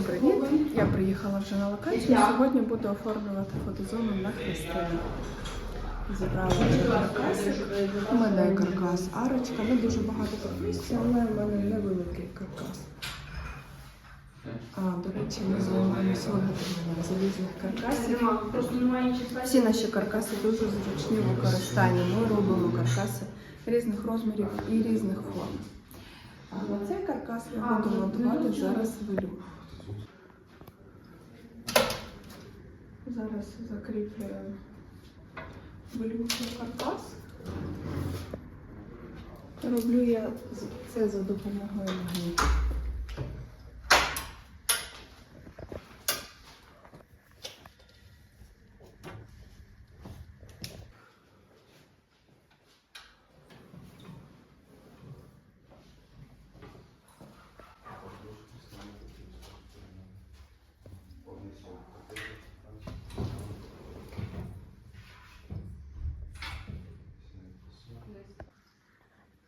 Всім привіт! Я приїхала вже на локацію. Сьогодні буду оформлювати фотозону на Христину. Зібрала вже каркаси. У мене каркас арочка. Не дуже багато місця, але в мене невеликий каркас. А, до речі, ми займаємося виготовленням залізних каркасів. Всі наші каркаси дуже зручні в використанні. Ми робимо каркаси різних розмірів і різних форм. А цей каркас я буду монтувати зараз велюр. Зараз закріплюю велюрний каркас. Роблю я це за допомогою магнітів.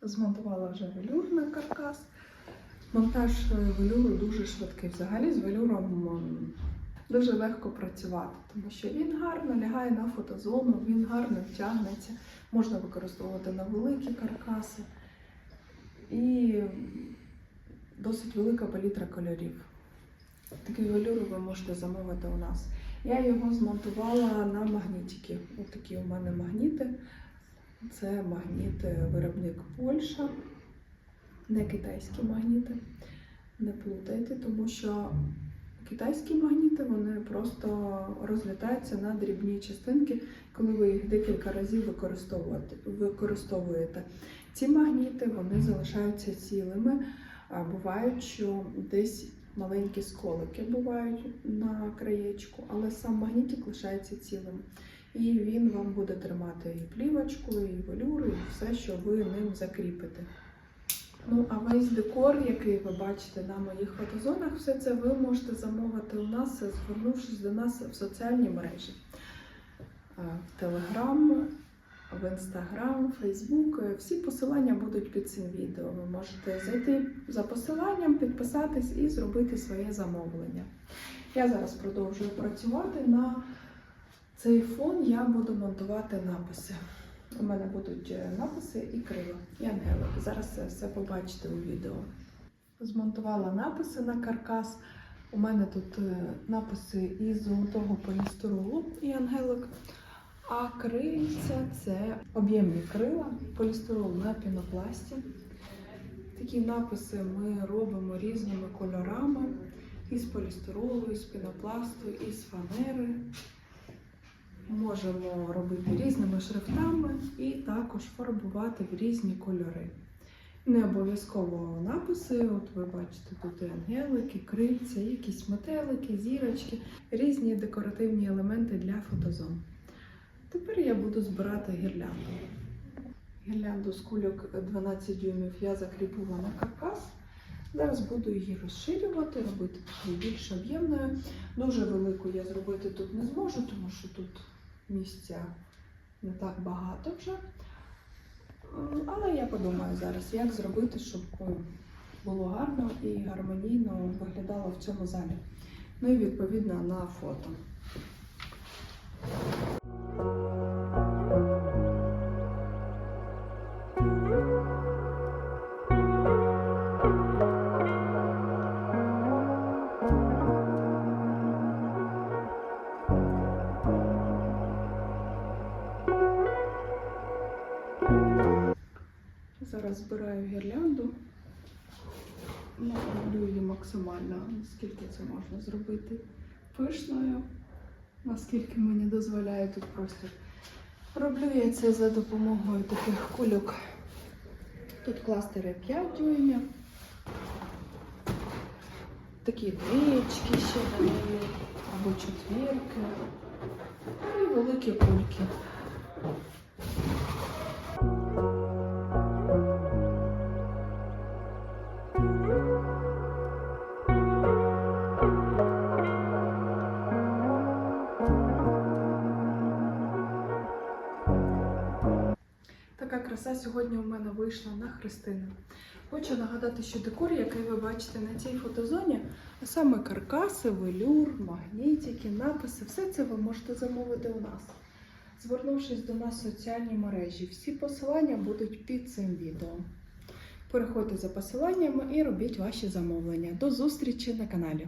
Змонтувала вже велюр на каркас. Монтаж е, велюру дуже швидкий. Взагалі з велюром дуже легко працювати, тому що він гарно лягає на фотозону, він гарно втягнеться, можна використовувати на великі каркаси і досить велика палітра кольорів. Такий велюр ви можете замовити у нас. Я його змонтувала на магнітики. Ось такі у мене магніти. Це магніти виробник Польща, не китайські магніти. Не плутайте, тому що китайські магніти вони просто розлітаються на дрібні частинки, коли ви їх декілька разів використовуєте. Ці магніти вони залишаються цілими. Бувають, що десь маленькі сколики бувають на краєчку, але сам магнітик лишається цілим. І він вам буде тримати і плівочку, і велюр, і все, що ви ним закріпите. Ну, а весь декор, який ви бачите на моїх фотозонах, все це ви можете замовити у нас, звернувшись до нас в соціальні мережі. Е, В Телеграм, в Інстаграм, Фейсбук. Е, Всі посилання будуть під цим відео. Ви можете зайти за посиланням, підписатись і зробити своє замовлення. Я зараз продовжую працювати на цей фон я буду монтувати написи. У мене будуть е, написи і крила, і ангелики. Зараз це все побачите у відео. Змонтувала написи на каркас. У мене тут е, написи із золотого полістиролу і ангелик. А крильця це об'ємні крила, полістирол на пінопласті. Такі написи ми робимо різними кольорами із полістиролу, із пінопласту, із фанери. Можемо робити різними шрифтами і також фарбувати в різні кольори. Не обов'язково написи, от ви бачите, тут і ангелики, крильця, якісь метелики, зірочки, різні декоративні елементи для фотозон. Тепер я буду збирати гірлянду. Гірлянду з кульок 12 дюймів я закріпила на каркас. Зараз буду її розширювати, робити такою більш об'ємною. Дуже велику я зробити тут не зможу, тому що тут місця не так багато вже. Але я подумаю зараз, як зробити, щоб було гарно і гармонійно виглядало в цьому залі. Ну і відповідно на фото. Зараз збираю гірлянду. Ну, її максимально, наскільки це можна зробити пишною, наскільки мені дозволяє тут простір. Роблю я це за допомогою таких кульок. Тут кластери 5 дюймів. Такі двічки ще даю, або четвірки. І великі кульки. Така краса сьогодні у мене вийшла на Христину. Хочу нагадати, що декор, який ви бачите на цій фотозоні, А саме каркаси, велюр, магнітики, написи, все це ви можете замовити у нас. Звернувшись до нас в соціальні мережі, всі посилання будуть під цим відео. Переходьте за посиланнями і робіть ваші замовлення. До зустрічі на каналі.